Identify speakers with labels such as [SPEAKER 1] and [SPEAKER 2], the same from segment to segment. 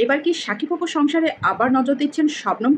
[SPEAKER 1] এবার কি সাকিব সংসারে আবার নজর দিচ্ছেন শবনম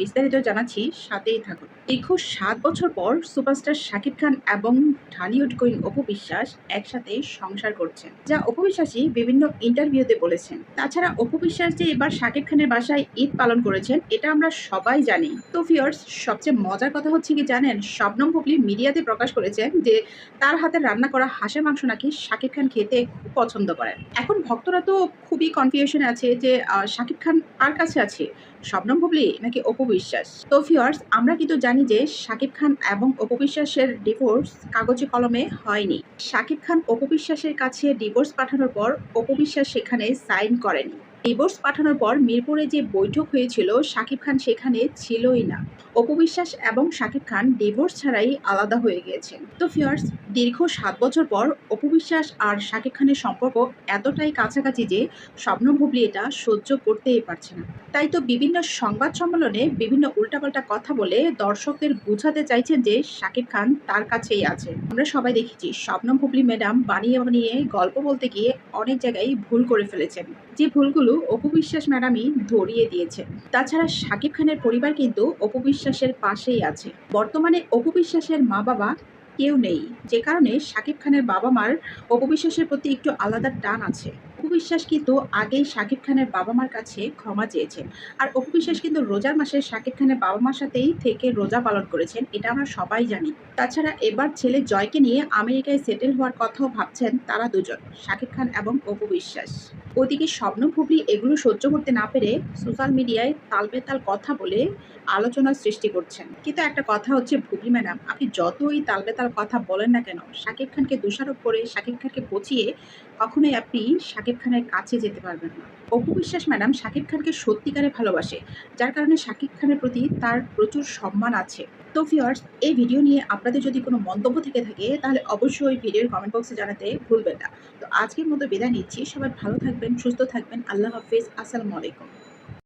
[SPEAKER 1] বিস্তারিত জানাচ্ছি সাথেই থাকুন। দীর্ঘ সাত বছর পর সুপারস্টার শাকিব খান এবং ঢালিউড কুইন অপু বিশ্বাস একসাথে সংসার করছেন, যা অপু বিশ্বাসী বিভিন্ন ইন্টারভিউতে বলেছেন। তাছাড়া অপু বিশ্বাস যে এবার শাকিব খানের বাসায় ঈদ পালন করেছেন, এটা আমরা সবাই জানি। তো ফিয়ার্স সবচেয়ে মজার কথা হচ্ছে কি জানেন, শবনম বুবলি মিডিয়াতে প্রকাশ করেছেন যে তার হাতে রান্না করা হাঁসের মাংস নাকি শাকিব খান খেতে খুব পছন্দ করেন। এখন ভক্তরা তো খুবই কনফিউশনে আছে যে শাকিব খান কার কাছে আছে? শবনম বুবলি নাকি অপু বিশ্বাস? তো ফিওর্স আমরা কিন্তু জানি যে শাকিব খান এবং অপু বিশ্বাসের ডিভোর্স কাগজে কলমে হয়নি। শাকিব খান অপু বিশ্বাসের কাছে ডিভোর্স পাঠানোর পর অপু বিশ্বাস সেখানে সাইন করেনি। ডিভোর্স পাঠানোর পর মিরপুরে যে বৈঠক হয়েছিল শাকিব খান সেখানে ছিলই না। অপু বিশ্বাস এবং শাকিব খান ডিভোর্স ছাড়াই আলাদা হয়ে গিয়েছেন। তো ফিয়ার্স দীর্ঘ সাত বছর পর অপু বিশ্বাস আর শাকিব খানের সম্পর্ক এতটাই কাছাকাছি যে স্বপ্ন বুবলি এটা সহ্য করতেই পারছে না। তাই তো বিভিন্ন সংবাদ সম্মেলনে বিভিন্ন উল্টাপাল্টা কথা বলে দর্শকদের বোঝাতে চাইছেন যে শাকিব খান তার কাছেই আছে। আমরা সবাই দেখেছি স্বপ্নম বুবলি ম্যাডাম বানিয়ে বানিয়ে গল্প বলতে গিয়ে অনেক জায়গায় ভুল করে ফেলেছেন। যে ভুলগুলো অপু বিশ্বাস ম্যাডামই ধরিয়ে দিয়েছেন। তাছাড়া শাকিব খানের পরিবার কিন্তু অপু বিশ্বাসের পাশেই আছে। বর্তমানে অপু বিশ্বাসের মা বাবা কেউ নেই। যে কারণে শাকিব খানের বাবা মার অপবিশ্বাসের প্রতি একটু আলাদা টান আছে। অপু বিশ্বাস কিন্তু আগেই শাকিব খানের বাবা মার কাছে ক্ষমা চেয়েছেন। আর অপু বিশ্বাস কিন্তু রোজার মাসে শাকিব খানের বাবা মার সাথেই থেকে রোজা পালন করেছেন, এটা আমরা সবাই জানি। তাছাড়া এবার ছেলে জয়কে নিয়ে আমেরিকায় সেটেল হওয়ার কথাও ভাবছেন তারা দুজন, শাকিব খান এবং অপু বিশ্বাস ওদিকে স্বপ্ন ভুবলি এগুলো সহ্য করতে না পেরে সোশ্যাল মিডিয়ায় তালবেতাল কথা বলে আলোচনার সৃষ্টি করছেন। কিন্তু একটা কথা হচ্ছে ভুবলি ম্যাডাম, আপনি যতই তালবেতাল কথা বলেন না কেন, শাকিব খানকে দোষারোপ করে শাকিব খানকে পচিয়ে কখনোই আপনি শাকিব খানের কাছে যেতে পারবেন না। অপু বিশ্বাস ম্যাডাম শাকিব খানকে সত্যিকারে ভালোবাসে, যার কারণে শাকিব খানের প্রতি তার প্রচুর সম্মান আছে। তো ফিওয়ার্স এই ভিডিও নিয়ে আপনাদের যদি কোনো মন্তব্য থেকে থাকে, তাহলে অবশ্যই ওই ভিডিওর কমেন্ট বক্সে জানাতে ভুলবেন না। তো আজকের মতো বিদায় নিচ্ছি। সবাই ভালো থাকবেন, সুস্থ থাকবেন। আল্লাহ হাফিজ। আসসালামু আলাইকুম।